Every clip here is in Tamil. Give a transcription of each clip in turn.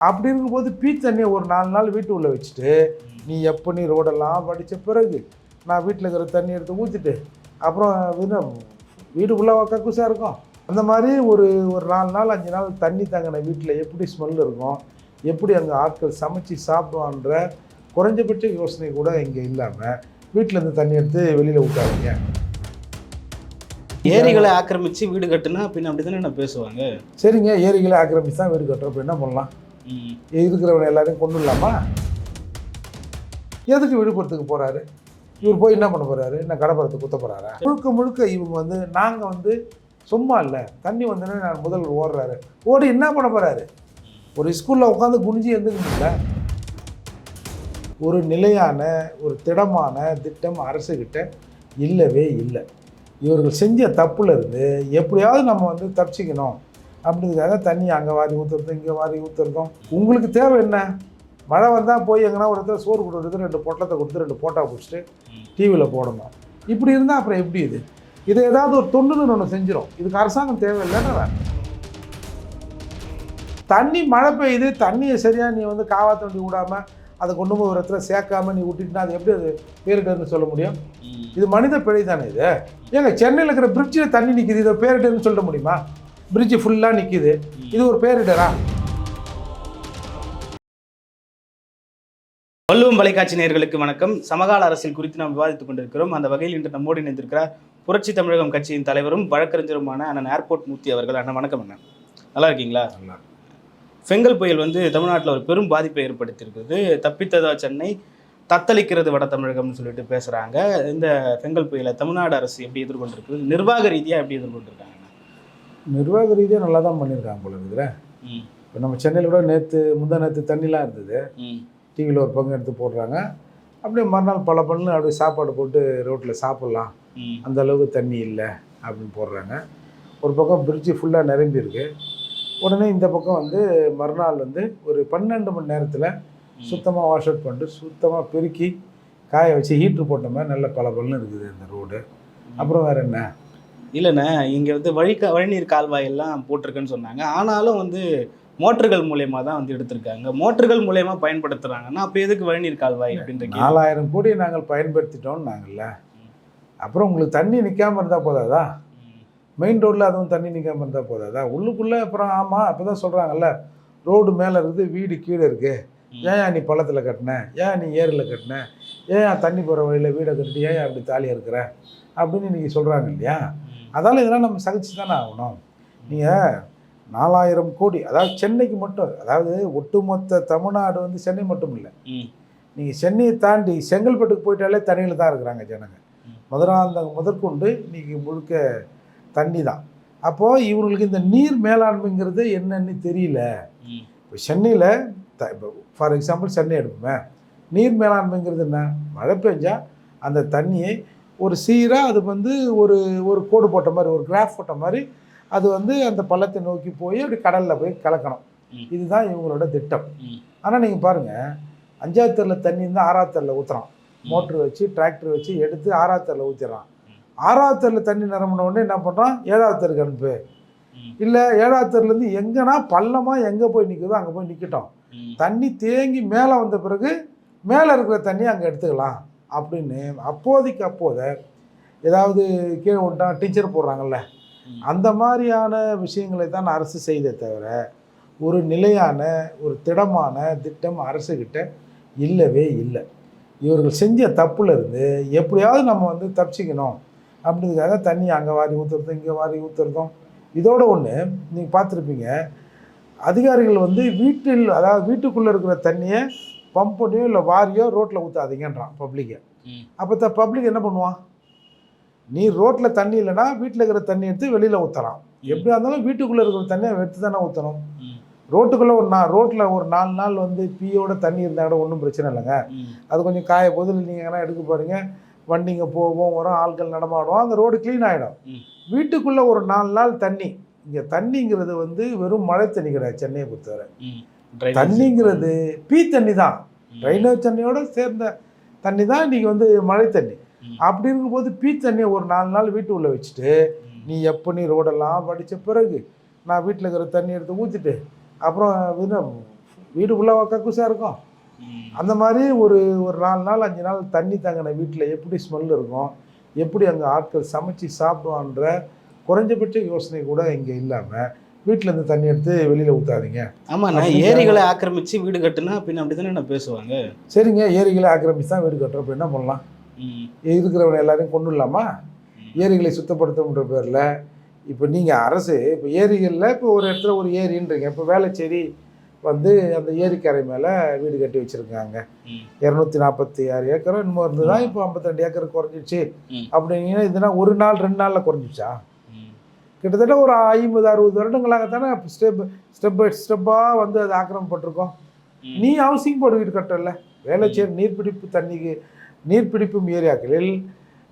அப்படி இருக்கும்போது பீ தண்ணியை ஒரு நாலு நாள் வீட்டு உள்ள வச்சுட்டு நீ எப்போ நீ ரோடெல்லாம் படித்த பிறகு நான் வீட்டில் இருக்கிற தண்ணி எடுத்து ஊற்றிட்டு அப்புறம் இன்னும் வீடுக்குள்ளே கக்குசாக இருக்கும். அந்த மாதிரி ஒரு ஒரு நாலு நாள் அஞ்சு நாள் தண்ணி தங்கின வீட்டில் எப்படி ஸ்மெல் இருக்கும் எப்படி அங்கே ஆட்கள் சமைச்சு சாப்பிடுவான்ற குறைஞ்சபட்ச யோசனை கூட இங்கே இல்லாமல் வீட்டில் இருந்து தண்ணி எடுத்து வெளியில் விட்டாதீங்க ஏரிகளை ஆக்கிரமிச்சு வீடு கட்டுனா பின்ன அப்படிதானே நான் பேசுவாங்க? சரிங்க ஏரிகளை ஆக்கிரமிச்சு தான் வீடு கட்டுறப்ப என்ன பண்ணலாம். இருக்கிறவனை எல்லாரையும் கொண்டுடலாமா? எதுக்கு விழுப்புரத்துக்கு போறாரு? இவர் போய் என்ன பண்ண போறாரு? என்ன கடப்பரத்தை குத்த போறாரா? முழுக்க முழுக்க இவங்க வந்து நாங்க வந்து சும்மா இல்லை. தண்ணி வந்தோடனே நான் முதல்வர் ஓடுறாரு. ஓடி என்ன பண்ண போறாரு? ஒரு ஸ்கூல்ல உட்காந்து குனிஞ்சு எந்திரிக்கல ஒரு நிலையான ஒரு திடமான திட்டம் அரசுகிட்ட இல்லவே இல்லை. இவர்கள் செஞ்ச தப்புல இருந்து எப்படியாவது நம்ம வந்து தப்பிச்சிக்கணும். அப்படிங்கிறதுக்காக தண்ணி அங்கே வாரி ஊற்றுறதும் இங்கே வாரி ஊற்றுறதும் உங்களுக்கு தேவை என்ன? மழை வந்தால் போய் எங்கன்னா ஒரு இடத்துல சோறு கொடுக்குறது ரெண்டு பொட்டலத்தை கொடுத்து ரெண்டு போட்டா பிடிச்சிட்டு டிவியில் போடணும். இப்படி இருந்தால் அப்புறம் எப்படி இது? இதை ஏதாவது ஒரு தொண்டுன்னு ஒன்று செஞ்சிடும் இதுக்கு அரசாங்கம் தேவையில்லைன்னு தண்ணி மழை பெய்யுது தண்ணியை சரியாக நீ வந்து காவா தண்டி விடாமல் அதை கொண்டு போய் ஒரு இடத்துல சேர்க்காம நீ விட்டுட்டுனா அது எப்படி அது பேரிடர்னு சொல்ல முடியும். இது மனித பிழை தானே இது? ஏங்க சென்னையில் இருக்கிற பிரிட்ஜில் தண்ணி நிற்கிது இதை பேரிடர்னு சொல்ல முடியுமா? பிரிட்ஜ் ஃபுல்லாக நிற்கிது இது ஒரு பேரிடரா? வள்ளுவம் தொலைக்காட்சி நேயர்களுக்கு வணக்கம். சமகால அரசியல் குறித்து நாம் விவாதித்துக் கொண்டிருக்கிறோம். அந்த வகையில் இன்று நம்மோடு இணைந்திருக்கிறார் புரட்சி தமிழகம் கட்சியின் தலைவரும் வழக்கறிஞருமான அண்ணன் ஏர்போர்ட் மூர்த்தி அவர்கள். அண்ணன் வணக்கம் அண்ணன் நல்லா இருக்கீங்களா? நல்லா. செங்கல் புயல் வந்து தமிழ்நாட்டில் ஒரு பெரும் பாதிப்பை ஏற்படுத்தியிருக்குது. தப்பித்ததா சென்னை தத்தளிக்கிறது வட தமிழகம்னு சொல்லிட்டு பேசுறாங்க. இந்த செங்கல் புயலை தமிழ்நாடு அரசு எப்படி எதிர்கொண்டிருக்கு நிர்வாக ரீதியா எப்படி எதிர்கொண்டிருக்காங்க? நிர்வாக ரீதியாக நல்லா தான் பண்ணியிருக்காங்க போல ம். இப்போ நம்ம சென்னையில் கூட நேற்று முந்தா நேற்று தண்ணிலாம் இருந்தது. டிவியில் ஒரு பங்கு எடுத்து போடுறாங்க. அப்படியே மறுநாள் பல பண்ணு அப்படியே சாப்பாடு போட்டு ரோட்டில் சாப்பிட்லாம். அந்த அளவுக்கு தண்ணி இல்லை அப்படின்னு போடுறாங்க. ஒரு பக்கம் பிரிட்ஜு ஃபுல்லாக நிரம்பி இருக்கு உடனே இந்த பக்கம் வந்து மறுநாள் வந்து ஒரு பன்னெண்டு மணி நேரத்தில் சுத்தமாக வாஷ் அவுட் பண்ணிட்டு சுத்தமாக பெருக்கி காய வச்சு ஹீட்ரு போட்ட மாதிரி நல்ல பல இருக்குது இந்த ரோடு அப்புறம் வேறு என்ன? இல்லைண்ணே இங்கே வந்து வழி வழிநீர் கால்வாய் எல்லாம் போட்டிருக்குன்னு சொன்னாங்க. ஆனாலும் வந்து மோட்டர்கள் மூலயமா தான் வந்து எடுத்திருக்காங்க. மோட்டர்கள் மூலயமா பயன்படுத்துறாங்கன்னா அப்போ எதுக்கு வழிநீர் கால்வாய் அப்படின்ற. நாலாயிரம் கோடி நாங்கள் பயன்படுத்திட்டோம் நாங்கள்ல அப்புறம் உங்களுக்கு தண்ணி நிற்காம இருந்தால் போதாதா. மெயின் ரோட்டில் அதுவும் தண்ணி நிற்காம இருந்தால் போதாதா? உள்ளுக்குள்ளே அப்புறம் ஆமாம் அப்போ தான் சொல்கிறாங்கல்ல ரோடு மேலே இருக்குது வீடு கீழே இருக்குது. ஏன் நீ பள்ளத்தில் கட்டின? ஏன் நீ ஏரியில் கட்டின? ஏன் தண்ணி போகிற வழியில் வீடை கட்டிட்டு ஏன் அப்படி தாலியாக இருக்கிற? அப்படின்னு இன்றைக்கி சொல்கிறாங்க இல்லையா. அதால் இதெல்லாம் நம்ம சகிச்சு தானே ஆகணும். நீங்கள் நாலாயிரம் கோடி அதாவது சென்னைக்கு மட்டும் அதாவது ஒட்டுமொத்த தமிழ்நாடு வந்து சென்னை மட்டும் இல்லை. நீங்கள் சென்னையை தாண்டி செங்கல்பட்டுக்கு போயிட்டாலே தண்ணியில் தான் இருக்கிறாங்க ஜனங்க. ம். மதுராந்தகம் முதற்கொண்டு இன்னைக்கு முழுக்க தண்ணி தான். அப்போது இவங்களுக்கு இந்த நீர் மேலாண்மைங்கிறது என்னன்னு தெரியல. இப்போ சென்னையில் த இப்போ ஃபார் எக்ஸாம்பிள் சென்னை எடுப்போமே. நீர் மேலாண்மைங்கிறது என்ன? மழை பெஞ்சா அந்த தண்ணியை ஒரு சீராக அது வந்து ஒரு ஒரு கோடு போட்ட மாதிரி ஒரு கிராஃப் போட்ட மாதிரி அது வந்து அந்த பள்ளத்தை நோக்கி போய் அப்படி கடலில் போய் கலக்கணும். இதுதான் இவங்களோட திட்டம். ஆனால் நீங்கள் பாருங்கள் அஞ்சாவது தெருவில் தண்ணி இருந்தால் ஆறாவது தெருவில் ஊற்றுறான் மோட்ரு வச்சு டிராக்டர் வச்சு எடுத்து ஆறாவது தெருவில் ஊற்றிடுறான் ஆறாவது தெருவில் தண்ணி நிரம்பின உடனே என்ன பண்ணுறான் ஏழாவது தெருக்கு அனுப்பு. இல்லை ஏழாவது தெருலேருந்து எங்கன்னா பள்ளமாக எங்கே போய் நிற்குதோ அங்கே போய் நிற்கட்டும். தண்ணி தேங்கி மேலே வந்த பிறகு மேலே இருக்கிற தண்ணி அங்கே எடுத்துக்கலாம். அப்படின்னு அப்போதைக்கு அப்போதை ஏதாவது கீழே விட்டா டீச்சர் போடுறாங்கல்ல. அந்த மாதிரியான விஷயங்களை தான் அரசு செய்தே தவிர ஒரு நிலையான ஒரு திடமான திட்டம் அரசுக்கிட்ட இல்லவே இல்லை. இவர்கள் செஞ்ச தப்புல இருந்து எப்படியாவது நம்ம வந்து தப்பிச்சிக்கணும். அப்படின்றதுக்காக தண்ணி அங்கே வாரி ஊற்றுறதும் இங்கே வாரி ஊற்றுறதும் இதோட ஒன்று நீங்கள் பார்த்துருப்பீங்க அதிகாரிகள் வந்து வீட்டில் அதாவது வீட்டுக்குள்ளே இருக்கிற தண்ணியை பம்ப் பண்ணியோ இல்லை வாரியோ ரோட்டில் ஊற்றாதீங்கன்றான் பப்ளிக்கை. அப்போ த பப்ளிக் என்ன பண்ணுவான் நீ ரோட்டில் தண்ணி இல்லைன்னா வீட்டில் இருக்கிற தண்ணி எடுத்து வெளியில் ஊற்றலாம் எப்படியா இருந்தாலும் வீட்டுக்குள்ளே இருக்கிற தண்ணியை எடுத்து தானே ஊற்றணும். ரோட்டுக்குள்ளே ஒரு நாள் ரோட்டில் ஒரு நாலு நாள் வந்து பீயோட தண்ணி இருந்தால் கூட ஒன்றும் பிரச்சனை இல்லைங்க. அது கொஞ்சம் காய போது நீங்கள் எங்கன்னா எடுக்க போகிறீங்க வண்டிங்க போகும் வரும் ஆட்கள் நடமாடும் அந்த ரோடு க்ளீன் ஆகிடும். வீட்டுக்குள்ளே ஒரு நாலு நாள் தண்ணி இங்கே தண்ணிங்கிறது வந்து வெறும் மழை தண்ணி கிடையாது சென்னையை பொறுத்தவரை. தண்ணிங்கிறது பீ தண்ணி தான். ட்ரைனேஜ் தண்ணியோட சேர்ந்த தண்ணி தான் இன்றைக்கி வந்து மழை தண்ணி. அப்படி இருக்கும்போது பீ தண்ணியை ஒரு நாலு நாள் வீட்டு உள்ள வச்சுட்டு. நீ எப்போ நீ ரோடெல்லாம் படித்த பிறகு நான் வீட்டில் இருக்கிற தண்ணி எடுத்து ஊற்றிட்டு அப்புறம் வீடு ஃபுல்லாக கக்கூசாக இருக்கும். அந்த மாதிரி ஒரு ஒரு நாலு நாள் அஞ்சு நாள் தண்ணி தங்கின வீட்டில் எப்படி ஸ்மெல் இருக்கும் எப்படி அங்கே ஆட்கள் சமைச்சு சாப்பிடுவான்ற குறைஞ்சபட்ச யோசனை கூட இங்கே இல்லாமல் வீட்டிலேருந்து தண்ணி எடுத்து வெளியில் ஊற்றாதீங்க ஆமாண்ணா அப்படின்னு ஏரிகளை ஆக்கிரமிச்சு வீடு கட்டுனா பின்ன அப்படிதானே பேசுவாங்க சரிங்க ஏரிகளை ஆக்கிரமிச்சு தான் வீடு கட்டுறப்ப என்ன பண்ணலாம் ம். இருக்கிறவங்க எல்லாரையும் கொண்டு இல்லாமா. ஏரிகளை சுத்தப்படுத்தணுன்ற பேரில் இப்போ நீங்கள் அரசு இப்போ ஏரிகளில் இப்போ ஒரு இடத்துல ஒரு ஏரின்றீங்க இப்போ வேளச்சேரி வந்து அந்த ஏரிக்கரை மேலே வீடு கட்டி வச்சுருக்காங்க. இரநூத்தி நாற்பத்தி ஆறு ஏக்கரும் இன்னும் இருந்ததா இப்போ ஐம்பத்திரெண்டு ஏக்கர் குறைஞ்சிச்சு. அப்படிங்கன்னா இதுனா ஒரு நாள் ரெண்டு நாளில் குறைஞ்சிச்சா. கிட்டத்தட்ட ஒரு ஐம்பது அறுபது வருடங்களாக தானே ஸ்டெப் ஸ்டெப் பை ஸ்டெப்பாக வந்து அது ஆக்கிரமிப்பட்டிருக்கோம். நீ ஹவுசிங் போர்டு வீடு கட்டல. வேளச்சேரி நீர்பிடிப்பு தண்ணிக்கு நீர்பிடிப்பும் ஏரியாக்களில்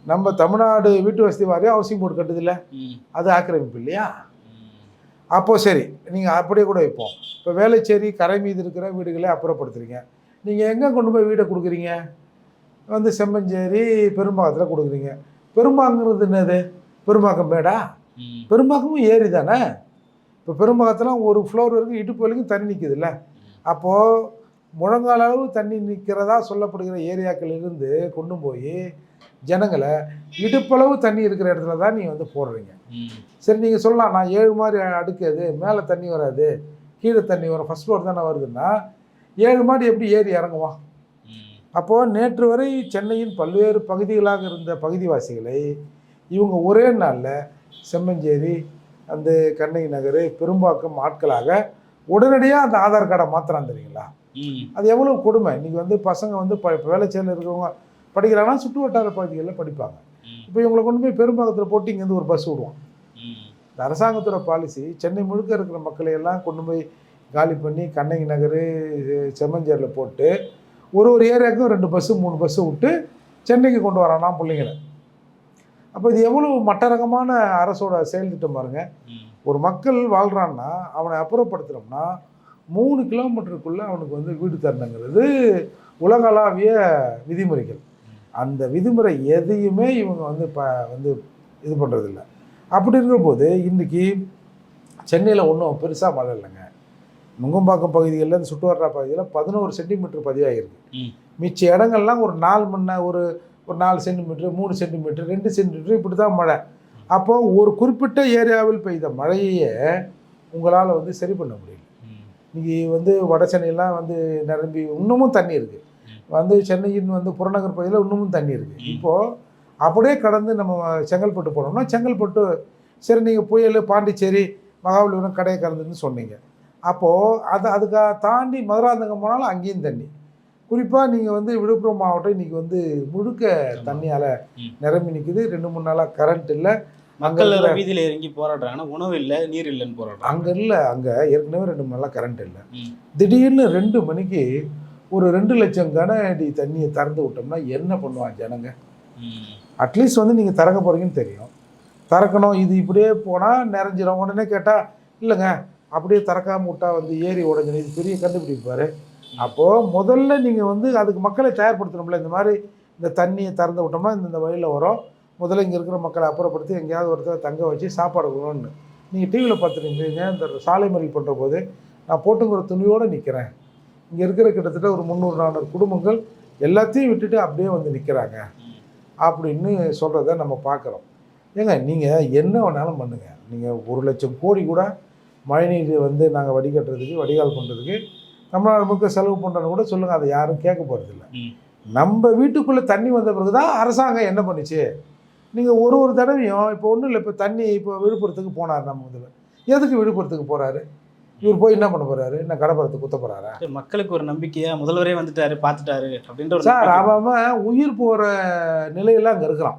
நம்ம தமிழ்நாடு வீட்டு வசதி வாரியம் ஹவுசிங் போர்டு கட்டுதில்ல. அது ஆக்கிரமிப்பு இல்லையா. அப்போது சரி நீங்கள் அப்படியே கூட வைப்போம் இப்போ வேளச்சேரி கரை மீது இருக்கிற வீடுகளை அப்புறப்படுத்துறீங்க. நீங்கள் எங்கே கொண்டு போய் வீடை கொடுக்குறீங்க? வந்து செம்மஞ்சேரி பெரும்பாக்கத்தில் கொடுக்குறீங்க. பெரும்பாங்கிறது என்னது? பெரும்பாக்கம் மேடா. பெரும்பாக்கமும் ஏரி தானே இப்போ பெரும்பாக்கத்தில் ஒரு ஃப்ளோர் வரைக்கும் இடுப்பு வரைக்கும் தண்ணி நிற்குதுல்ல அப்போது முழங்கால அளவு தண்ணி நிற்கிறதா சொல்லப்படுகிற ஏரியாக்கள் இருந்து கொண்டு போய் ஜனங்களை இடுப்பளவு தண்ணி இருக்கிற இடத்துல தான் நீங்கள் வந்து போடுறீங்க. சரி நீங்கள் சொல்லலாம் நான் ஏழு மாதிரி அடுக்காது மேலே தண்ணி வராது. கீழே தண்ணி வரும். ஃபஸ்ட் ஃப்ளோர் தானே வருதுன்னா ஏழு மாடி எப்படி ஏறி இறங்குவான்? அப்போது நேற்று வரை சென்னையின் பல்வேறு பகுதிகளாக இருந்த பகுதிவாசிகளை இவங்க ஒரே நாளில் செம்மஞ்சேரி அந்த கண்ணகி நகர் பெரும்பாக்கம் ஆட்களாக உடனடியாக அந்த ஆதார் கார்டை மாற்றுறான் தெரியுங்களா. அது எவ்வளோ கொடுமை இன்றைக்கி வந்து பசங்க வந்து ப இப்போ வேலைச்சேரியில் இருக்கிறவங்க படிக்கிறாங்கன்னா சுற்று வட்டார பகுதிகளில் படிப்பாங்க. இப்போ இவங்களை கொண்டு போய் பெரும்பாக்கத்தில் போட்டு இங்கேருந்து ஒரு பஸ் விடுவான் ம். இந்த அரசாங்கத்தோட பாலிசி சென்னை முழுக்க இருக்கிற மக்களை எல்லாம் கொண்டு போய் காலி பண்ணி கண்ணகி நகர் செம்மஞ்சேரியில் போட்டு ஒரு ஒரு ஏரியாவுக்கும் ரெண்டு பஸ்ஸு மூணு பஸ்ஸு விட்டு சென்னைக்கு கொண்டு வரானா பிள்ளைங்களை அப்போ இது எவ்வளோ மட்டரகமான அரசோட செயல் திட்டம் பாருங்க. ஒரு மக்கள் வாழ்கிறான்னா அவனை அப்புறப்படுத்துகிறோம்னா மூணு கிலோமீட்டருக்குள்ளே அவனுக்கு வந்து வீடு தரணுங்கிறது உலகளாவிய விதிமுறைகள். அந்த விதிமுறை எதையுமே இவங்க வந்து ப வந்து இது பண்ணுறதில்ல அப்படி இருக்கிறபோது இன்றைக்கி சென்னையில் ஒன்றும் பெருசாக மழை இல்லைங்க. நுங்கம்பாக்கம் பகுதிகளில் இந்த சுற்றுவட்டார பகுதியில் பதினோரு சென்டிமீட்டர் பதிவாகிருக்கு. மிச்ச இடங்கள்லாம் ஒரு நாலு மணி ஒரு ஒரு நாலு சென்டிமீட்டர் மூணு சென்டிமீட்டர் ரெண்டு சென்டிமீட்டர் இப்படி தான் மழை அப்போ ஒரு குறிப்பிட்ட ஏரியாவில் பெய்த மழையே உங்களால் வந்து சரி பண்ண முடியல ம். இன்னைக்கு வந்து வட சென்னையெல்லாம் வந்து நிரம்பி இன்னமும் தண்ணி இருக்குது. வந்து சென்னையின் வந்து புறநகர் பகுதியில் இன்னமும் தண்ணி இருக்குது. இப்போது அப்படியே கடந்து நம்ம செங்கல்பட்டு போனோம்னா செங்கல்பட்டு சரி நீங்கள் புயல் பாண்டிச்சேரி மகாபலிபுரம் கடையை கலந்துன்னு சொன்னீங்க அப்போது அது அதுக்காக தாண்டி மதுராந்தகம் போனாலும் அங்கேயும் தண்ணி குறிப்பாக நீங்கள் வந்து விழுப்புரம் மாவட்டம் இன்றைக்கி வந்து முழுக்க தண்ணியால். நிரம்பி நிற்குது ரெண்டு மூணு நாளாக கரண்ட் இல்லை. மக்கள் வீதியில இறங்கி போராடுறாங்கன்னா உணவு இல்ல நீர் இல்லைன்னு போராடுறாங்க. அங்கே இல்லை. அங்கே ஏற்கனவே ரெண்டு மூணு நாளாக கரண்ட் இல்லை. திடீர்னு ரெண்டு மணிக்கு ஒரு ரெண்டு லட்சம் கன அடி தண்ணியை திறந்து விட்டோம்னா என்ன பண்ணுவான் ஜனங்க. அட்லீஸ்ட் வந்து நீங்கள் திறக்க போகிறீங்கன்னு தெரியும். திறக்கணும். இது இப்படியே போனால் நிறைஞ்சிரும். உடனே கேட்டால் இல்லைங்க அப்படியே திறக்காம விட்டா வந்து ஏரி உடஞ்சிடும் இது பெரிய கண்டுபிடிப்பாரு அப்போது முதல்ல நீங்கள் வந்து அதுக்கு மக்களை தயார்படுத்தணும்ல. இந்த மாதிரி இந்த தண்ணியை திறந்து விட்டோம்னா இந்த வழியில் வரும். முதல்ல இங்கே இருக்கிற மக்களை அப்புறப்படுத்தி எங்கேயாவது ஒருத்தர் தங்க வச்சு சாப்பாடு கொடுக்கணும்னு நீங்கள் டிவியில் பார்த்துருக்கீங்க இந்த சாலை மறியல் பண்ணுற போது நான் போட்டுங்கிற துணியோடு நிற்கிறேன் இங்கே இருக்கிற கிட்டத்தட்ட ஒரு முந்நூறு நானூறு குடும்பங்கள் எல்லாத்தையும் விட்டுட்டு அப்படியே வந்து நிற்கிறாங்க அப்படின்னு சொல்கிறத நம்ம பார்க்குறோம். ஏங்க நீங்கள் என்ன வேணாலும் பண்ணுங்கள் நீங்கள் ஒரு லட்சம் கோடி கூட மழைநீர் வந்து நாங்கள் வடிகட்டுறதுக்கு வடிகால் பண்ணுறதுக்கு தமிழ்நாடு முழுக்க செலவு பண்ணுறோன்னு கூட சொல்லுங்கள் அதை யாரும் கேட்க போகிறதில்ல. நம்ம வீட்டுக்குள்ளே தண்ணி வந்த பிறகு தான் அரசாங்கம் என்ன பண்ணுச்சு நீங்கள் ஒரு ஒரு தடவையும் இப்போ ஒன்றும் இல்லை இப்போ தண்ணி இப்போ விழுப்புரத்துக்கு போனார் நம்ம முதல்ல எதுக்கு விழுப்புரத்துக்கு போகிறாரு இவர் போய் என்ன பண்ண போகிறாரு என்ன கடப்புறத்துக்கு குத்த போகிறாரா சரி, மக்களுக்கு ஒரு நம்பிக்கையா முதல்வரே வந்துட்டாரு பார்த்துட்டாரு அப்படின்ற சார். அவன் உயிர் போகிற நிலையெல்லாம் அங்கே இருக்கிறான்.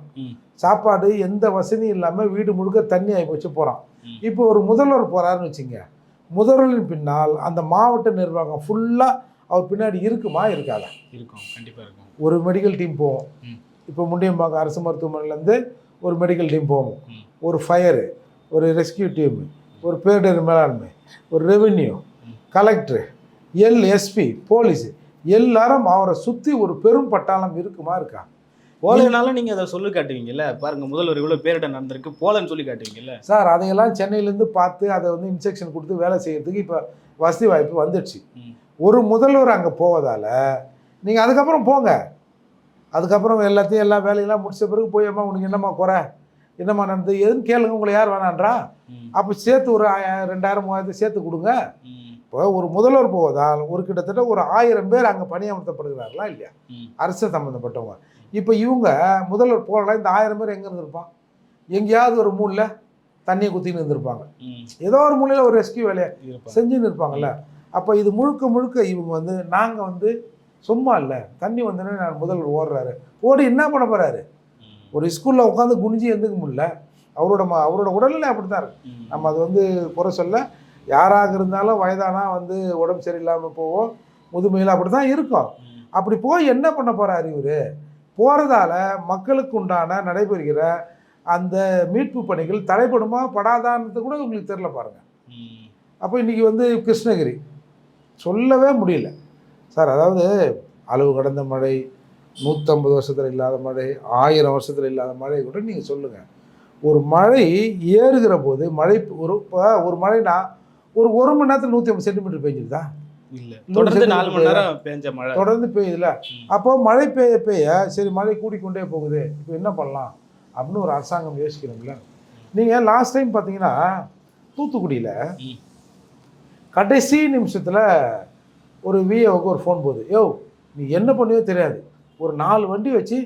சாப்பாடு எந்த வசதியும் இல்லாமல் வீடு முழுக்க தண்ணி ஆகி போச்சு போகிறான். இப்போ ஒரு முதல்வர் போகிறாருன்னு வச்சுங்க முதல்வரின் பின்னால் அந்த மாவட்ட நிர்வாகம் ஃபுல்லாக அவர் பின்னாடி இருக்குமா இருக்காதா இருக்கும் கண்டிப்பா இருக்கும் ஒரு மெடிக்கல் டீம் போவோம். இப்போ முண்டியம்பாக்கம் அரசு மருத்துவமனையிலேருந்து ஒரு மெடிக்கல் டீம் போவோம். ஒரு ஃபயரு ஒரு ரெஸ்கியூ டீம் ஒரு பேரிடர் மேலாண்மை ஒரு ரெவென்யூ. கலெக்டர் எல் எஸ்பி போலீஸ் எல்லாரும் அவரை சுற்றி ஒரு பெரும் பட்டாளம் இருக்குமா இருக்கா போலனாலும் நீங்க அதை சொல்லி காட்டுவீங்கல்ல? பாருங்க முதல்வர் இவ்வளவு பேரிடம் நடந்திருக்கு போலன்னு சொல்லி காட்டுவீங்கல்ல? சார் அதையெல்லாம் சென்னையிலேருந்து பார்த்து அதை வந்து இன்ஸ்ட்ரக்ஷன் கொடுத்து வேலை செய்யறதுக்கு இப்போ வசதி வாய்ப்பு வந்துடுச்சு. ஒரு முதல்வர் அங்கே போவதால் நீங்கள் அதுக்கப்புறம் போங்க. அதுக்கப்புறம் எல்லாத்தையும் எல்லா வேலையெல்லாம் முடிச்ச பிறகு போய் அம்மா உனக்கு என்னம்மா குறை? என்னம்மா நடந்தது? எதுன்னு கேளுங்க உங்களை யார் வேணான்றா? அப்போ சேர்த்து ஒரு ரெண்டாயிரம் மூவாயிரத்தை சேர்த்து கொடுங்க. இப்போ ஒரு முதல்வர் போவதால் ஒரு கிட்டத்தட்ட ஒரு ஆயிரம் பேர் அங்கே பணியமர்த்தப்படுகிறார்களா இல்லையா. அரசு சம்மந்தப்பட்டவங்க இப்போ இவங்க முதல்வர் போகலாம் இந்த ஆயிரம் பேர் எங்கே இருந்திருப்பான்? எங்கேயாவது ஒரு மூலையில் தண்ணியை குத்தின்னு இருந்திருப்பாங்க. ஏதோ ஒரு மூலையில் ஒரு ரெஸ்கியூ வேலையை. செஞ்சுன்னு இருப்பாங்கல்ல. அப்போ இது முழுக்க முழுக்க இவங்க வந்து நாங்கள் வந்து சும்மா இல்லை. தண்ணி வந்தோடனே நான் முதல்வர் ஓடுறாரு. ஓடி என்ன பண்ண போகிறாரு ஒரு ஸ்கூலில் உட்காந்து குனிஞ்சு எந்துக்க முடியல. அவரோட ம அவரோட உடல்நிலை அப்படி தான் இருக்கு நம்ம அது வந்து குறை சொல்ல யாராக இருந்தாலும் வயதானா வந்து உடம்பு சரியில்லாமல் போவோம் முதுமையில் அப்படி தான் இருக்கும் அப்படி போய் என்ன பண்ண போகிறாரு இவர்? போகிறதால மக்களுக்கு உண்டான நடைபெறுகிற அந்த மீட்பு பணிகள் தடைப்படுமா படாதான்றது கூட உங்களுக்கு தெரில பாருங்கள் அப்போ இன்றைக்கி வந்து கிருஷ்ணகிரி. சொல்லவே முடியல. சார் அதாவது அளவு கடந்த மழை நூற்றம்பது வருஷத்தில் இல்லாத மழை ஆயிரம் வருஷத்தில் இல்லாத மழை கூட நீங்கள் சொல்லுங்கள் ஒரு மழை ஏறுகிற போது மழை ஒரு இப்போ ஒரு மழைனா ஒரு ஒரு மணி நேரத்தில் நூற்றி ஐம்பது சென்டிமீட்டர் பெஞ்சிருதா? இல்ல. தொடர்ந்து நாலு மணி நேரம் பேஞ்ச மழை. தொடர்ந்து பெய்யுதுல. அப்போ மழை பெய்ய பெய்ய சரி மழை கூடிக்கொண்டே போகுது. இப்போ என்ன பண்ணலாம்? அப்படின்னு ஒரு அரசாங்கம் யோசிக்கணும்ல நீங்கள் லாஸ்ட் டைம் பார்த்தீங்கன்னா தூத்துக்குடியில். கடைசி நிமிஷத்தில் ஒரு விஏவுக்கு ஒரு ஃபோன் போகுது. யோ நீ என்ன பண்ணியோ தெரியாது. ஒரு நாலு வண்டி வச்சு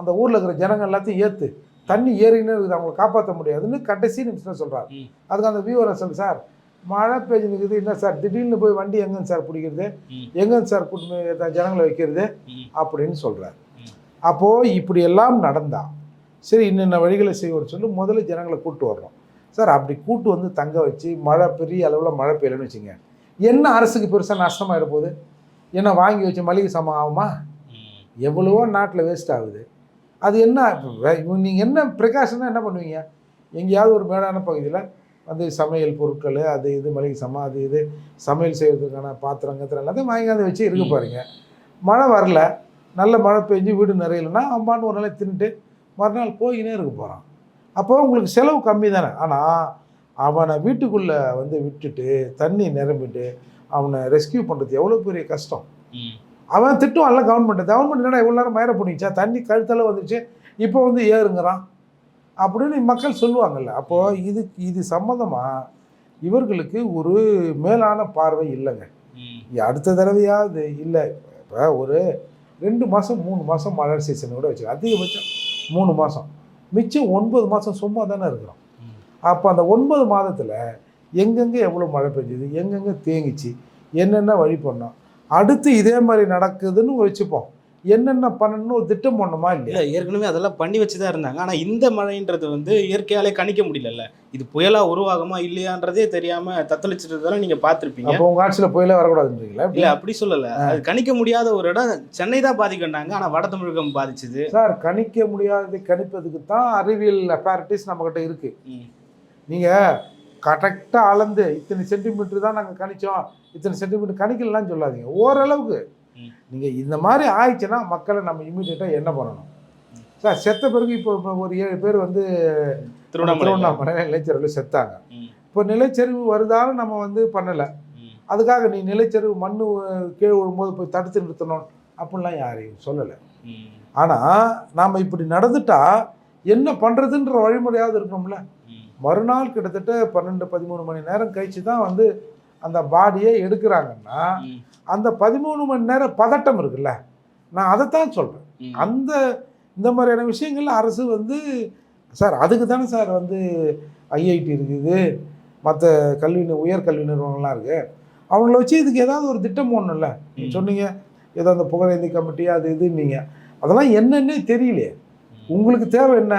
அந்த ஊரில் இருக்கிற ஜனங்கள் எல்லாத்தையும் ஏற்று தண்ணி ஏறினே இருக்குது. அவங்களை காப்பாற்ற முடியாதுன்னு கடைசி நிமிஷத்தில் சொல்கிறார். அதுக்கு அந்த வியூவரை சொல்லு சார். மழை பெஞ்சுக்குது என்ன சார்? திடீர்னு போய் வண்டி எங்கேங்க சார் பிடிக்கிறது? எங்கேங்க சார் கூட்டு ஜனங்களை வைக்கிறது? அப்படின்னு சொல்கிறார் அப்போது இப்படி எல்லாம் நடந்தால் சரி இன்னென்ன வழிகளை செய்வோம்னு சொல்லி முதல்ல ஜனங்களை கூப்பிட்டு வர்றோம். சார் அப்படி கூட்டு வந்து தங்க வச்சு மழை பெரிய அளவில் மழை பெய்யலன்னு வச்சுங்க என்ன அரசுக்கு பெருசாக நஷ்டமாயிட போகுது? என்ன வாங்கி வச்சு மளிகை சாமான் ஆகுமா? எவ்வளவோ நாட்டில் வேஸ்ட் ஆகுது. அது என்ன நீங்கள் என்ன ப்ரிகாஷனாக என்ன பண்ணுவீங்க? எங்கேயாவது ஒரு மேடான பகுதியில் வந்து சமையல் பொருட்கள் அது இது மளிகை சாமான் அது இது சமையல் செய்வதற்கான பாத்திரம் கத்திரம் எல்லாத்தையும் வாங்கியாந்து வச்சு இருக்க. பாருங்க. மழை வரல நல்ல மழை பெஞ்சு வீடு நிறையலைன்னா அம்மான்னு ஒரு நாளை தின்னுட்டு மறுநாள் போயினே இருக்க போகிறான் அப்போ உங்களுக்கு செலவு கம்மி தானே. ஆனால் அவனை வீட்டுக்குள்ளே வந்து விட்டுட்டு தண்ணி நிரம்பிட்டு அவனை ரெஸ்கியூ பண்ணுறது எவ்வளோ பெரிய கஷ்டம். அவன் திட்டுவான்ல கவர்மெண்ட் கவர்மெண்ட் என்னடா இவ்வளோ நேரம் மயிர பண்ணிச்சா தண்ணி கழுத்தளவு வந்துச்சு இப்போ வந்து ஏறுங்கிறான். அப்படின்னு மக்கள் சொல்லுவாங்கல்ல. அப்போது இது இது சம்மந்தமாக இவர்களுக்கு ஒரு மேலான பார்வை இல்லைங்க. அடுத்த தடவையாவது இல்லை. இப்போ ஒரு ரெண்டு மாதம் மூணு மாதம் மழை சீசன் கூட வச்சு அதிகபட்சம் மூணு மாதம் மிச்சம் ஒன்பது மாதம் சும்மா தானே இருக்கிறோம். அப்போ அந்த ஒன்பது மாதத்தில் எங்கெங்கே எவ்வளோ மழை பெஞ்சுது எங்கெங்கே தேங்கிச்சு என்னென்ன வழி பண்ணோம் அடுத்து இதே மாதிரி நடக்குதுன்னு வச்சுப்போம் என்னென்ன பண்ணணும்னு ஒரு திட்டம் பண்ணணுமா இல்லையா? இல்ல ஏற்கனவே அதெல்லாம் பண்ணி வச்சுதான் இருந்தாங்க. ஆனா இந்த மழைன்றது வந்து இயற்கையாலே கணிக்க முடியலல்ல. இது புயலா உருவாகுமா இல்லையான்றதே தெரியாம தத்தளிச்சிட்டதெல்லாம் நீங்க பார்த்திருப்பீங்க. அப்போ உங்கள் ஆட்சியில் புயலே வரக்கூடாதுன்றீங்களா இல்ல அப்படி சொல்லல. அது கணிக்க முடியாத ஒரு இடம். சென்னை தான் பாதிக்கண்டாங்க ஆனா வட தமிழகம் பாதிச்சது. சார் கணிக்க முடியாததை கணிப்பதுக்கு தான் அறிவியல் அப்பாரிட்டிஸ் நம்மக்கிட்ட இருக்குது நீங்கள் கரெக்டாக அளந்து இத்தனை சென்டிமீட்டர் தான் நாங்கள் கணிச்சோம். இத்தனை சென்டிமீட்டர் கணிக்கலலாம் சொல்லாதீங்க. ஓரளவுக்கு. நீங்கள் இந்த மாதிரி ஆயிடுச்சுன்னா மக்களை நம்ம இமீடியட்டாக என்ன பண்ணணும்? சார் செத்த பிறகு இப்போ ஒரு ஏழு பேர் வந்து திருவண்ணாமலை. நிலைச்சரிவில் செத்தாங்க. இப்போ நிலச்சரிவு வருதாலும் நம்ம வந்து பண்ணலை. அதுக்காக நீ நிலச்சரிவு மண் கீழே விழும்போது போய் தடுத்து நிறுத்தணும் அப்படிலாம் யாரையும் சொல்லலை. ஆனால் நாம் இப்படி நடந்துட்டா என்ன பண்ணுறதுன்ற வழிமுறையாவது இருக்கணும்ல. மறுநாள் கிட்டத்தட்ட பன்னெண்டு பதிமூணு மணி நேரம் கழிச்சு தான் வந்து அந்த பாடியை எடுக்கிறாங்கன்னா அந்த பதிமூணு மணி நேரம் பதட்டம் இருக்குல்ல? நான் அதைத்தான் சொல்கிறேன். அந்த இந்த மாதிரியான விஷயங்கள்ல அரசு வந்து சார் அதுக்கு தானே சார் வந்து ஐஐடி இருக்குது. மற்ற கல்வி உயர்கல்வி நிறுவனங்கள்லாம் இருக்குது அவங்கள வச்சு இதுக்கு ஏதாவது ஒரு திட்டம் ம். சொன்னீங்க ஏதோ அந்த புகழேந்தி கமிட்டி அது இதுன்னீங்க. அதெல்லாம் என்னன்னே தெரியலையே. உங்களுக்கு தேவை என்ன?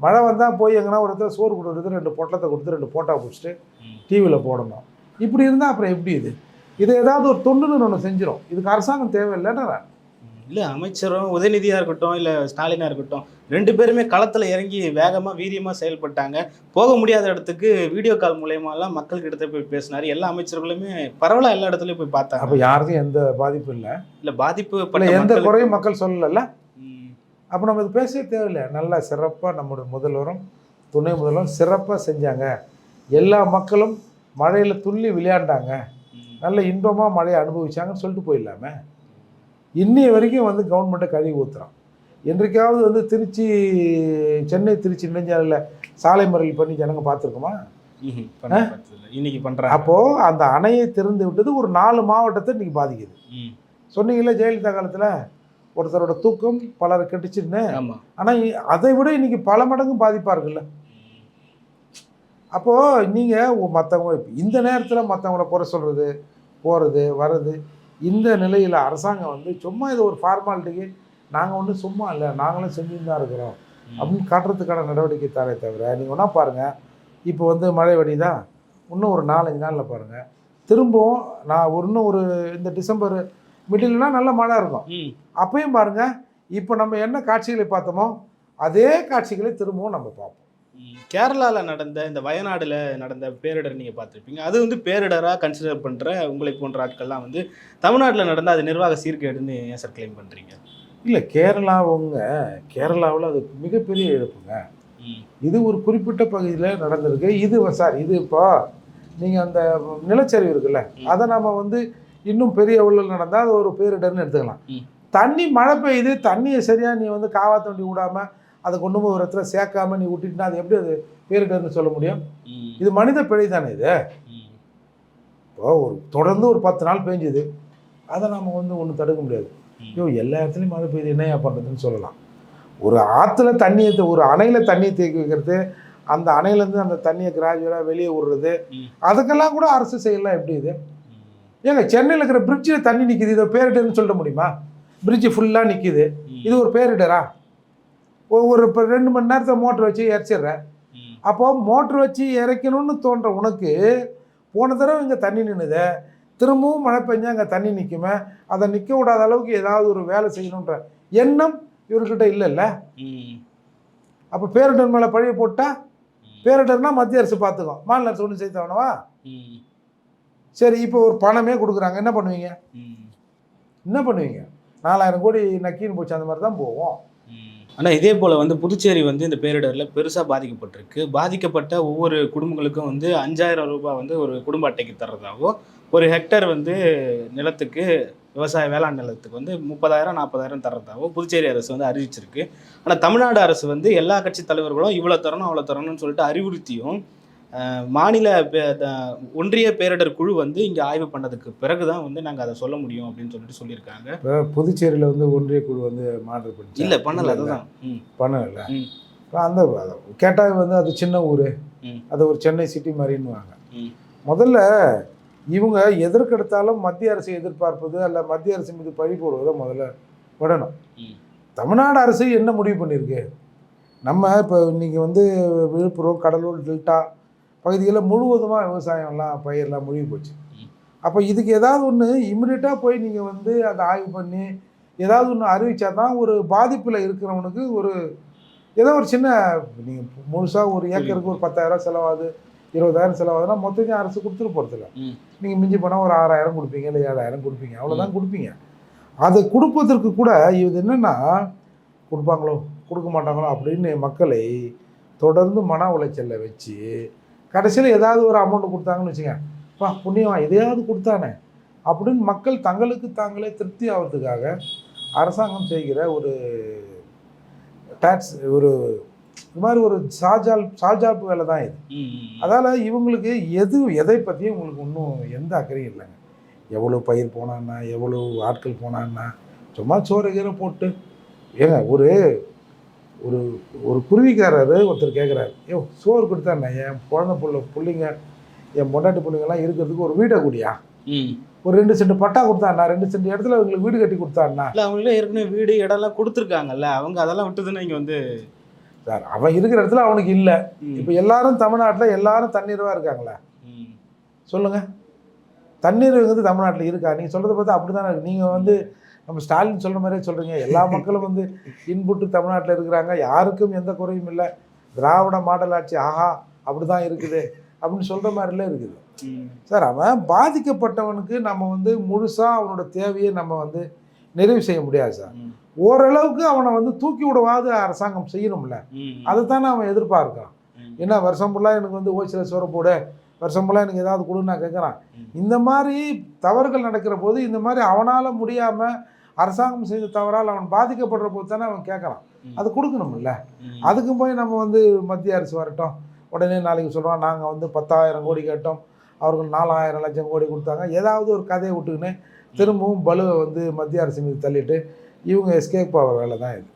மழை வந்தால் போய் எங்கன்னா ஒரு இடத்துல சோறு கொடுக்குறது ரெண்டு பொட்டலத்தை கொடுத்து ரெண்டு போட்டா பிடிச்சிட்டு. டிவியில் போடணும். இப்படி இருந்தால் அப்புறம் எப்படி இது? இதை ஏதாவது ஒரு தொண்டுன்னு ஒன்று செஞ்சிடும் இதுக்கு அரசாங்கம் தேவையில்லைன்னா இல்ல அமைச்சரும் உதயநிதியா இருக்கட்டும் இல்ல ஸ்டாலினா இருக்கட்டும் ரெண்டு பேருமே களத்துல இறங்கி வேகமா வீரியமா செயல்பட்டாங்க. போக முடியாத இடத்துக்கு வீடியோ கால் மூலயமா எல்லாம் மக்கள் கிட்ட போய் பேசினாரு. எல்லா அமைச்சர்களுமே பரவலா எல்லா இடத்துலயும் போய் பார்த்தாங்க. அப்போ யாருக்கும் எந்த பாதிப்பும் இல்லை? இல்ல பாதிப்பு எந்த குறையும் மக்கள் சொல்லலைல்ல. ம், அப்போ நம்ம இது பேசவே தேவையில்லை. நல்லா சிறப்பாக நம்முடைய முதல்வரும் துணை முதல்வரும் சிறப்பாக செஞ்சாங்க. எல்லா மக்களும் மழையில் துள்ளி விளையாண்டாங்க. நல்ல இன்பமாக மழையை அனுபவிச்சாங்கன்னு சொல்லிட்டு போயிடலாமே. இன்னைய வரைக்கும் வந்து கவர்மெண்ட்டை கழுவி ஊத்துறான். என்றைக்காவது வந்து திருச்சி சென்னை திருச்சி நெடுஞ்சாலையில் சாலை மறியல் பண்ணி ஜனங்க பார்த்துருக்குமா. இன்னைக்கு பண்றாங்க. அப்போது அந்த அணையை திறந்து விட்டது ஒரு நாலு மாவட்டத்தை இன்னைக்கு பாதிக்குது. சொன்னீங்களே ஜெயலலிதா காலத்தில் ஒருத்தரோட தூக்கம் பலரை கெட்டுச்சுன்னு. ஆனால் அதை விட இன்னைக்கு பல மடங்கு பாதிப்பாக இருக்குல்ல. அப்போது நீங்கள் மற்றவங்க இந்த நேரத்தில் மற்றவங்கள குறை சொல்கிறது போகிறது வர்றது இந்த நிலையில் அரசாங்கம் வந்து சும்மா இது ஒரு ஃபார்மாலிட்டிக்கு நாங்கள் ஒன்றும் சும்மா இல்லை நாங்களும் செஞ்சுன்னு தான் இருக்கிறோம். அப்படின்னு காட்டுறதுக்கான நடவடிக்கை தானே தவிர நீங்கள் ஒன்றா பாருங்கள் இப்போ வந்து மழை வெடிதா இன்னும் ஒரு நாலஞ்சு நாளில் பாருங்கள் திரும்பவும் நான் இன்னும் ஒரு இந்த டிசம்பர் மிடில்னா நல்ல மழை இருக்கும். அப்பயும் பாருங்கள் இப்போ நம்ம என்ன காட்சிகளை பார்த்தோமோ அதே காட்சிகளை திரும்பவும் நம்ம பார்ப்போம். ம். கேரளால நடந்த இந்த வயநாடுல நடந்த பேரிடர் நீங்க பார்த்திருப்பீங்க அது வந்து பேரிடரா கன்சிடர் பண்ற உங்களை போன்ற ஆட்கள்லாம் வந்து தமிழ்நாட்டுல நடந்த அது நிர்வாக சீர்கேடுன்னு ஏன் சார் கிளைம் பண்றீங்க இல்லை கேரளாவுங்க கேரளாவில் அது மிகப்பெரிய இழப்புங்க. இது ஒரு குறிப்பிட்ட பகுதியில் நடந்திருக்கு இது சார் இது இப்போ நீங்கள் அந்த நிலச்சரிவு இருக்குல்ல. அதை நம்ம வந்து இன்னும் பெரிய உள்ளல் நடந்தால் அது ஒரு பேரிடர்னு எடுத்துக்கலாம். தண்ணி மழை பெய்யுது தண்ணியை சரியாக நீ வந்து காவா தண்டி விடாம அதை கொண்டு போய் ஒரு இடத்துல சேர்க்காம நீ விட்டுட்டுனா அது எப்படி அது பேரிடர்னு சொல்ல முடியும். இது மனித பிழை தானே இது. இப்போ ஒரு தொடர்ந்து ஒரு பத்து நாள் பெஞ்சுது அதை நம்ம வந்து ஒன்றும் தடுக்க முடியாது. ஐயோ எல்லா இடத்துலையும் மழை பெய்யுது என்னையா பண்ணுறதுன்னு சொல்லலாம் ஒரு ஆற்றுல தண்ணியை தே- ஒரு அணையில் தண்ணியை தேக்கி வைக்கிறது அந்த அணையிலேருந்து அந்த தண்ணியை கிராஜுவலாக வெளியே விடுறது. அதுக்கெல்லாம் கூட அரசு செய்யலாம் எப்படி இது. ஏங்க சென்னையில் இருக்கிற பிரிட்ஜில் தண்ணி நிற்கிது இதை பேரிடர்னு சொல்ல முடியுமா பிரிட்ஜு ஃபுல்லாக நிற்கிது. இது ஒரு பேரிடரா ஒரு இப்போ ரெண்டு மணி நேரத்தில் மோட்டர் வச்சு இறச்சிடுறேன். அப்போது மோட்டர் வச்சு இறைக்கணும்னு தோன்ற உனக்கு போன தடவை இங்கே தண்ணி நின்றுத திரும்பவும் மழை பெஞ்சா அங்கே தண்ணி நிற்குமே அதை நிற்க விடாத அளவுக்கு ஏதாவது ஒரு வேலை செய்யணுன்ற எண்ணம் இவர்கிட்ட இல்லைல்ல. அப்போ பேரிடர் மேலே பழிய போட்டால். பேரிடர்னா மத்திய அரசு பார்த்துக்கும் மாநில அரசு ஒன்றும் வேணவா ம். சரி இப்போ ஒரு பணமே கொடுக்குறாங்க என்ன பண்ணுவீங்க. என்ன பண்ணுவீங்க நாலாயிரம் கோடி நக்கின்னு போச்சு அந்த மாதிரி தான் போவோம் ஆனால் இதே போல் வந்து புதுச்சேரி வந்து இந்த பேரிடரில் பெருசாக பாதிக்கப்பட்டிருக்கு. பாதிக்கப்பட்ட ஒவ்வொரு குடும்பங்களுக்கும் வந்து அஞ்சாயிரம் ரூபாய் வந்து ஒரு குடும்ப அட்டைக்கு தர்றதாகவும் ஒரு ஹெக்டர் வந்து நிலத்துக்கு விவசாய வேளாண் நிலத்துக்கு வந்து முப்பதாயிரம் நாற்பதாயிரம் தர்றதாகவும் புதுச்சேரி அரசு வந்து அறிவிச்சிருக்கு. ஆனால் தமிழ்நாடு அரசு வந்து எல்லா கட்சி தலைவர்களும் இவ்வளோ தரணும் அவ்வளோ தரணும்னு சொல்லிட்டு அறிவுறுத்தியும் மாநில ஒன்றிய பேரிடர் குழு வந்து இங்கே ஆய்வு பண்ணதுக்கு பிறகு தான் வந்து நாங்கள் அதை சொல்ல முடியும் அப்படின்னு சொல்லிட்டு சொல்லியிருக்காங்க. இப்போ புதுச்சேரியில் வந்து ஒன்றிய குழு வந்து மாடல் பண்ணி இல்லை பண்ணல அதுதான். பண்ணல. இப்போ அந்த கேட்டால் வந்து அது சின்ன ஊர். அது ஒரு சென்னை சிட்டி மாதிரின்னுவாங்க. முதல்ல இவங்க எதற்கெடுத்தாலும் மத்திய அரசை எதிர்பார்ப்பது அல்ல மத்திய அரசு மீது பழி போடுவதை முதல்ல விடணும். தமிழ்நாடு அரசு என்ன முடிவு பண்ணியிருக்கு? நம்ம இப்போ இன்னைக்கு வந்து விழுப்புரம் கடலூர் டெல்டா பகுதிகளில் முழுவதுமாக விவசாயம்லாம் பயிரெலாம் முழுகி போச்சு. அப்போ இதுக்கு ஏதாவது ஒன்று இமிடியட்டாக போய் நீங்கள் வந்து அதை ஆய்வு பண்ணி ஏதாவது ஒன்று அறிவிச்சா தான் ஒரு பாதிப்பில் இருக்கிறவனுக்கு ஒரு ஏதோ ஒரு சின்ன நீங்கள் முழுசாக ஒரு ஏக்கருக்கு ஒரு பத்தாயிரம் செலவாகுது இருபதாயிரம் செலவாகுதுன்னா மொத்தத்தையும் அரசு கொடுத்துட்டு போகிறதில்ல. நீங்கள் மிஞ்சி போனால் ஒரு ஆறாயிரம் கொடுப்பீங்க இல்லை ஏழாயிரம் கொடுப்பீங்க அவ்வளோதான் கொடுப்பீங்க அதை கொடுப்பதற்கு கூட இது என்னென்னா கொடுப்பாங்களோ கொடுக்க மாட்டாங்களோ அப்படின்னு மக்களை தொடர்ந்து மன உளைச்சலில் வச்சு கடைசியில் ஏதாவது ஒரு அமௌண்ட் கொடுத்தாங்கன்னு வச்சுங்க பா புண்ணியமா? எதையாவது கொடுத்தானே? அப்படின்னு மக்கள் தங்களுக்கு தாங்களே திருப்தி ஆகிறதுக்காக அரசாங்கம் செய்கிற ஒரு டாக்ஸ் ஒரு இது மாதிரி ஒரு சாஜால் சாஜாப்பு வேலை தான் இது. அதால் இவங்களுக்கு எது எதை பற்றியும் உங்களுக்கு இன்னும் எந்த அக்கறையும் இல்லைங்க. எவ்வளோ பயிர் போனான்னா எவ்வளோ ஆட்கள் போனான்னா சும்மா சோறு கீரை போட்டு ஏங்க ஒரு ஒரு ஒரு குருவிக்காரர் ஒருத்தர் கேட்குறாரு ஐயோ சோறு கொடுத்தாண்ணே என் குழந்த புள்ள பிள்ளைங்க என் பொண்டாட்டி பிள்ளைங்கெல்லாம் இருக்கிறதுக்கு ஒரு வீடை கூடியா. ஒரு ரெண்டு சென்ட் பட்டா கொடுத்தாண்ணா ரெண்டு சென்ட் இடத்துல அவங்களுக்கு வீடு கட்டி கொடுத்தாண்ணா இல்ல அவங்களே ஏற்கனவே வீடு இடம்லாம் கொடுத்துருக்காங்கல்ல. அவங்க அதெல்லாம் விட்டுதுன்னு இங்க வந்து சார் அவன் இருக்கிற இடத்துல அவனுக்கு இல்லை. இப்போ எல்லாரும் தமிழ்நாட்டில் எல்லாரும் தண்ணீர்வாக இருக்காங்களா? ம், சொல்லுங்க. தண்ணீர் வந்து தமிழ்நாட்டில் இருக்கா? நீங்கள் சொல்கிறத பார்த்தா அப்படி தானே இருக்கு. நீங்கள் வந்து நம்ம ஸ்டாலின் சொல்கிற மாதிரியே சொல்கிறீங்க எல்லா மக்களும் வந்து இன்புட்டு தமிழ்நாட்டில் இருக்கிறாங்க. யாருக்கும் எந்த குறையும் இல்லை. திராவிட மாடல் ஆட்சி ஆஹா அப்படி தான் இருக்குது. அப்படின்னு சொல்கிற மாதிரிலாம் இருக்குது. சார் அவன் பாதிக்கப்பட்டவனுக்கு நம்ம வந்து முழுசாக அவனோட தேவையை நம்ம வந்து நிறைவு செய்ய முடியாது சார். ஓரளவுக்கு அவனை வந்து தூக்கி விடவாது அரசாங்கம் செய்யணும்ல. அதை தானே அவன் எதிர்பார்க்கிறான். என்ன வருஷம் ஃபுல்லாக எனக்கு வந்து ஓசியில் சோறு போடு வருஷமெல்லாம் எனக்கு ஏதாவது கொடுன்னு நான் கேட்குறான் இந்த மாதிரி தவறுகள் நடக்கிற போது இந்த மாதிரி அவனால் முடியாமல் அரசாங்கம் செய்த தவறால் அவன் பாதிக்கப்படுற போது தானே அவன் கேட்குறான் அது கொடுக்கணும்ல. அதுக்கும் போய் நம்ம வந்து மத்திய அரசு வரட்டும். உடனே நாளைக்கு சொல்கிறோம் நாங்கள் வந்து பத்தாயிரம் கோடி கேட்டோம். அவர்கள் நாலாயிரம் லட்சம் கோடி கொடுத்தாங்க. ஏதாவது ஒரு கதையை விட்டுக்கின்னு திரும்பவும் பலுவை வந்து மத்திய அரசு மீது தள்ளிட்டு இவங்க எஸ்கேப் ஆகிற வேலை தான் இது.